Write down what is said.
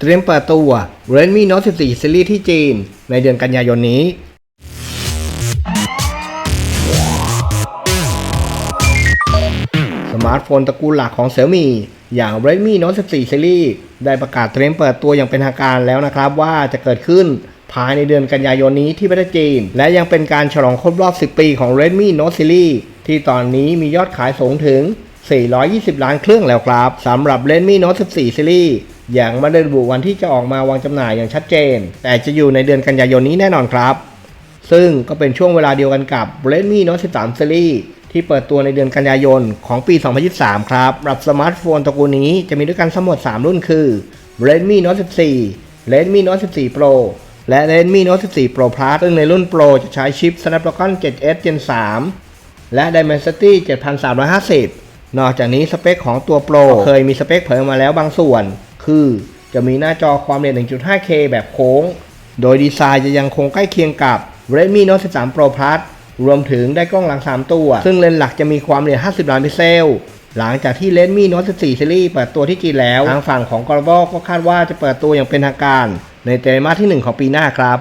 เตรียมเปิดตัว Redmi Note 14ซีรีส์ที่จีน ในเดือนกันยายนนี้ สมาร์ทโฟนตระกูลหลักของ Xiaomi อย่าง Redmi Note 14ซีรีส์ได้ประกาศเตรียมเปิดตัวอย่างเป็นทางการแล้วนะครับว่าจะเกิดขึ้นภายในเดือนกันยายนนี้ที่ประเทศจีน และยังเป็นการฉลองครบรอบ 10 ปีของ Redmi Note Series ที่ตอนนี้มียอดขายสูงถึง 420 ล้านเครื่องแล้วครับสำหรับ Redmi Note 14ซี รีส์ยังไม่ได้ระบุวันที่จะออกมาวางจำหน่ายอย่างชัดเจน แต่จะอยู่ในเดือนกันยายนนี้แน่นอนครับ ซึ่งก็เป็นช่วงเวลาเดียวกันกับ Redmi Note 13 Series ที่เปิดตัวในเดือนกันยายนของปี 2023 ครับสำหรับสมาร์ทโฟนตระกูลนี้จะมีด้วยกันทั้งหมด 3 รุ่นคือ Redmi Note 14 Redmi Note 14 Pro และ Redmi Note 14 Pro Plus ซึ่งในรุ่น Pro จะใช้ชิป Snapdragon 7S Gen 3 และ Dimensity 7350 นอกจากนี้สเปคของตัว Pro เคยมีสเปคเผยมาแล้วบางส่วน คือ จะมีหน้าจอความเร็ว 1.5K แบบโค้ง โดยดีไซน์จะยังคงใกล้เคียงกับ Redmi Note 13 Pro Plus รวมถึงได้กล้องหลัง 3 ตัว ซึ่งเลนส์หลักจะมีความละเอียด50 ล้านพิกเซล หลังจากที่ Redmi Note 14 Series เปิดตัวที่จีนแล้ว ทางฝั่งของ Global ก็คาดว่าจะเปิดตัวอย่างเป็นทางการ ในไตรมาสที่ 1 ของปีหน้าครับ